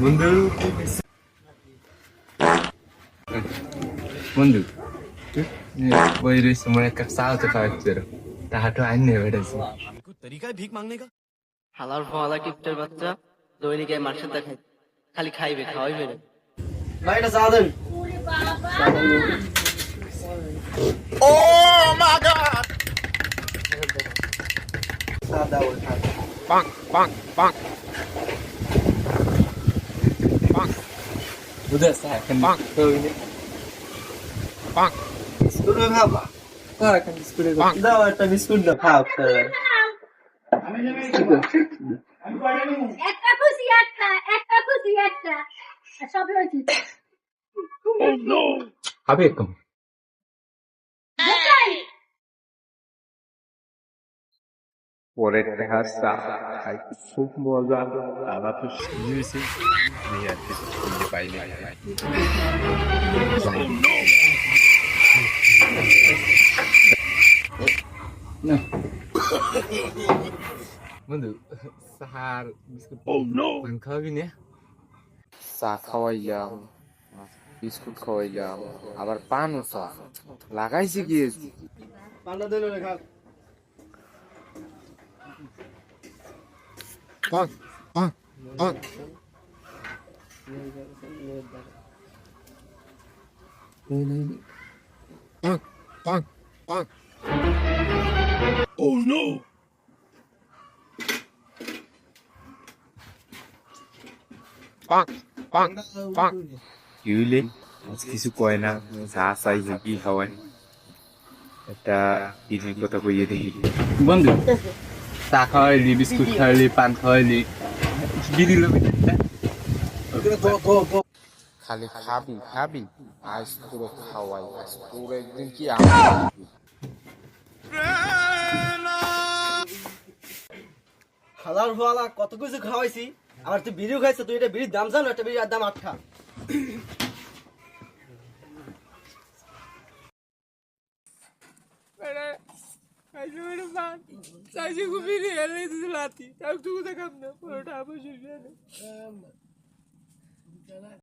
বন্ধু। বন্ধু ওই রয়েছে মনে কাপ চা হতে পাওয়া তোর। তাহাটা আইন নিয়ে বেড়েছে তরিকায় ভিক মাগনে কা হালার ফালা কিপ্টের বাচ্চা দৈনিক এই মার্কেট দেখাই খালি খাইবে খাওয়াই বেড়ে বাইটা চা দেন। ও মা গড! দাদা ওটা Bonk, bonk, bonk. Bonk. Bu da sakin. Bonk. Böyle. Bonk. Bisküvi ভাবা কারাকান বিস্কুটে দাও একটা বিস্কুট দাও খাও একটা খুশি একটা একটা খুশি একটা সব রয়েছে খাবে একদম পরের দেখা চা খাই। খুব মজা। আমার তো শিখেছি আমি আর কিছু খুঁজে পাইনি। বন্ধু সাহার বিস্কুট পান খাওয়াবি না? চা খাওয়াইলাম বিস্কুট খাওয়াইলাম আবার পানও চা। লাগাইছে গিয়েছি পান্ডা দেন on, on, on. On, on, on. Oh no! On, on, on. ইউলে কিছু কয় না যা চাই কি খাওয়ানি একটা দিনের কথা কইয়ে দেখি বন্ধু চা খাওয়াইলি বিস্কুট খাওয়াইলি পান খাওয়াইলি বিড়ি খালি খাবি খাবি আজ তোরে খাওয়াই আজ তোর একদিন কি হালার ফালা কত কিছু খাওয়াইছি আর তুই বিড়িও খাইছে তুই এটা বিড়ির দাম জানো একটা বিড়ির দাম আটটা। চাষি খুবই রেলে দিয়েছে লাতি আমি টুকু দেখাম না পুরোটা আমার